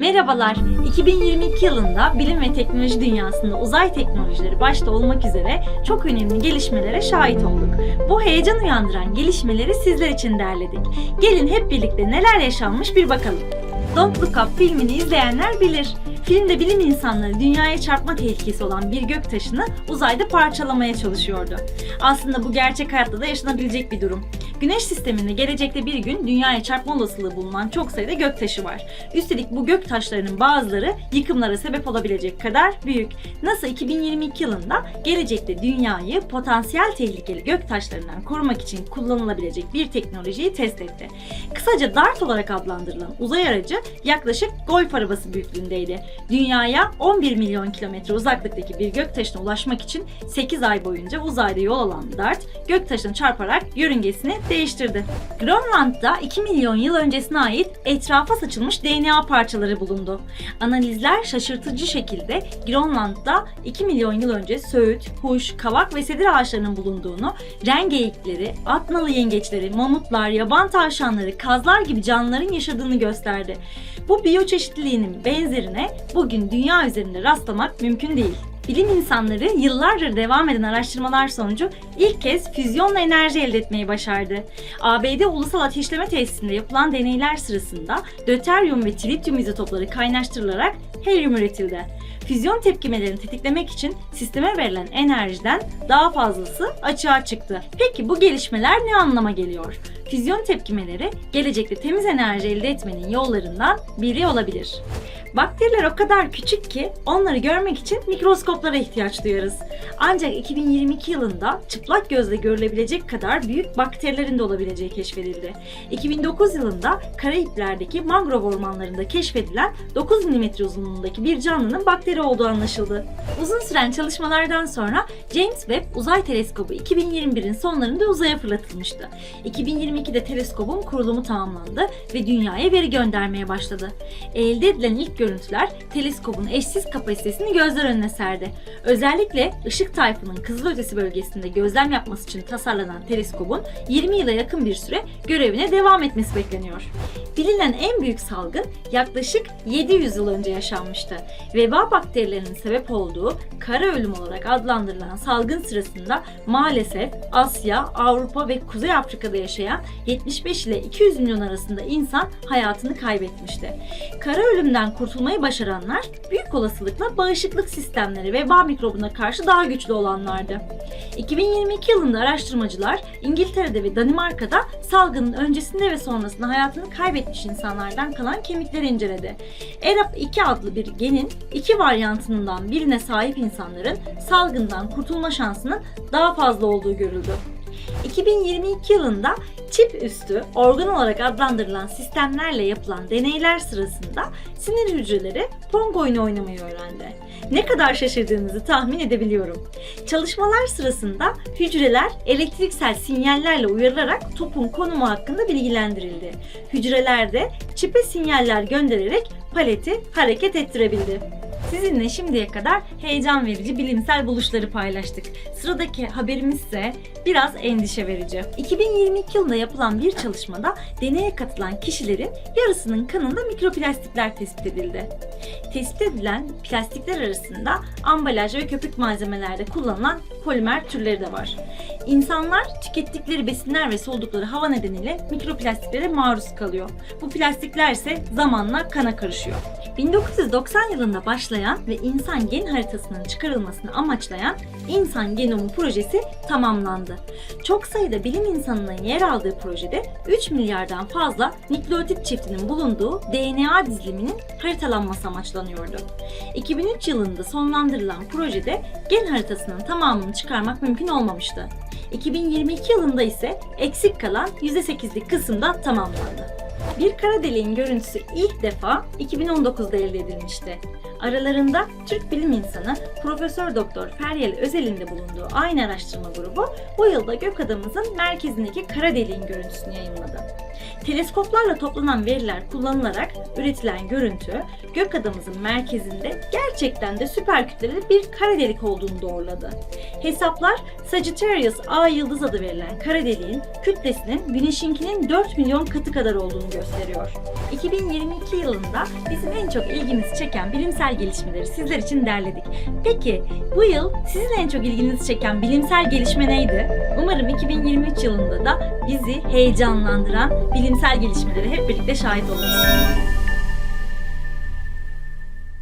Merhabalar. 2022 yılında bilim ve teknoloji dünyasında uzay teknolojileri başta olmak üzere çok önemli gelişmelere şahit olduk. Bu heyecan uyandıran gelişmeleri sizler için derledik. Gelin hep birlikte neler yaşanmış bir bakalım. Don't Look Up filmini izleyenler bilir. Filmde bilim insanları dünyaya çarpma tehlikesi olan bir göktaşını uzayda parçalamaya çalışıyordu. Aslında bu gerçek hayatta da yaşanabilecek bir durum. Güneş sisteminde gelecekte bir gün dünyaya çarpma olasılığı bulunan çok sayıda göktaşı var. Üstelik bu gök taşlarının bazıları yıkımlara sebep olabilecek kadar büyük. NASA 2022 yılında gelecekte dünyayı potansiyel tehlikeli gök taşlarından korumak için kullanılabilecek bir teknolojiyi test etti. Kısaca DART olarak adlandırılan uzay aracı yaklaşık golf arabası büyüklüğündeydi. Dünyaya 11 milyon kilometre uzaklıktaki bir göktaşına ulaşmak için 8 ay boyunca uzayda yol alan DART, göktaşına çarparak yörüngesini değiştirdi. Grönland'da 2 milyon yıl öncesine ait etrafa saçılmış DNA parçaları bulundu. Analizler şaşırtıcı şekilde Grönland'da 2 milyon yıl önce söğüt, huş, kavak ve sedir ağaçlarının bulunduğunu, renk geyikleri, atnalı yengeçleri, mamutlar, yaban tavşanları, kazlar gibi canlıların yaşadığını gösterdi. Bu biyoçeşitliliğinin benzerine bugün dünya üzerinde rastlamak mümkün değil. Bilim insanları yıllardır devam eden araştırmalar sonucu ilk kez füzyonla enerji elde etmeyi başardı. ABD Ulusal Ateşleme Tesisinde yapılan deneyler sırasında döteryum ve trityum izotopları kaynaştırılarak helyum üretildi. Füzyon tepkimelerini tetiklemek için sisteme verilen enerjiden daha fazlası açığa çıktı. Peki bu gelişmeler ne anlama geliyor? Füzyon tepkimeleri gelecekte temiz enerji elde etmenin yollarından biri olabilir. Bakteriler o kadar küçük ki onları görmek için mikroskoplara ihtiyaç duyarız. Ancak 2022 yılında çıplak gözle görülebilecek kadar büyük bakterilerin de olabileceği keşfedildi. 2009 yılında Karayipler'deki mangrove ormanlarında keşfedilen 9 mm uzunluğundaki bir canlının bakteri olduğu anlaşıldı. Uzun süren çalışmalardan sonra James Webb Uzay Teleskobu 2021'in sonlarında uzaya fırlatılmıştı. 2022'de teleskobun kurulumu tamamlandı ve dünyaya veri göndermeye başladı. Elde edilen ilk görüntüler teleskobun eşsiz kapasitesini gözler önüne serdi. Özellikle ışık tayfının kızılötesi bölgesinde gözlem yapması için tasarlanan teleskobun 20 yıla yakın bir süre görevine devam etmesi bekleniyor. Bilinen en büyük salgın yaklaşık 700 yıl önce yaşanmıştı. Veba bakterilerinin sebep olduğu kara ölüm olarak adlandırılan salgın sırasında maalesef Asya, Avrupa ve Kuzey Afrika'da yaşayan 75 ile 200 milyon arasında insan hayatını kaybetmişti. Kara ölümden kurtulmayı başaranlar büyük olasılıkla bağışıklık sistemleri veba mikrobuna karşı daha güçlü olanlardı. 2022 yılında araştırmacılar İngiltere'de ve Danimarka'da salgının öncesinde ve sonrasında hayatını kaybetmiş insanlardan kalan kemikleri inceledi. ERAP2 adlı bir genin iki varyantından birine sahip insanların salgından kurtulma şansının daha fazla olduğu görüldü. 2022 yılında çip üstü organ olarak adlandırılan sistemlerle yapılan deneyler sırasında sinir hücreleri Pong oyunu oynamayı öğrendi. Ne kadar şaşırdığınızı tahmin edebiliyorum. Çalışmalar sırasında hücreler elektriksel sinyallerle uyarılarak topun konumu hakkında bilgilendirildi. Hücreler de çipe sinyaller göndererek paleti hareket ettirebildi. Sizinle şimdiye kadar heyecan verici bilimsel buluşları paylaştık. Sıradaki haberimiz ise biraz endişe verici. 2022 yılında yapılan bir çalışmada deneye katılan kişilerin yarısının kanında mikroplastikler tespit edildi. Tespit edilen plastikler arasında ambalaj ve köpük malzemelerde kullanılan polimer türleri de var. İnsanlar tükettikleri besinler ve soldukları hava nedeniyle mikroplastiklere maruz kalıyor. Bu plastikler ise zamanla kana karışıyor. 1990 yılında başlayan ve insan gen haritasının çıkarılmasını amaçlayan İnsan Genomu projesi tamamlandı. Çok sayıda bilim insanının yer aldığı projede 3 milyardan fazla nükleotit çiftinin bulunduğu DNA diziliminin haritalanması amaçlanıyordu. 2003 yılında sonlandırılan projede gen haritasının tamamını çıkarmak mümkün olmamıştı. 2022 yılında ise eksik kalan %8'lik kısımda tamamlandı. Bir kara deliğin görüntüsü ilk defa 2019'da elde edilmişti. Aralarında Türk bilim insanı Profesör Doktor Feryal Özel'in de bulunduğu aynı araştırma grubu bu yılda gök adamımızın merkezindeki kara deliğin görüntüsünü yayınladı. Teleskoplarla toplanan veriler kullanılarak üretilen görüntü, gök adamımızın merkezinde gerçekten de süper kütleli bir kara delik olduğunu doğruladı. Hesaplar Sagittarius A yıldız adı verilen kara deliğin kütlesinin Güneş'inkinin 4 milyon katı kadar olduğunu gösteriyor. 2022 yılında bizim en çok ilgimizi çeken bilimsel gelişmeleri sizler için derledik. Peki bu yıl sizin en çok ilginizi çeken bilimsel gelişme neydi? Umarım 2023 yılında da bizi heyecanlandıran bilimsel gelişmelere hep birlikte şahit oluruz.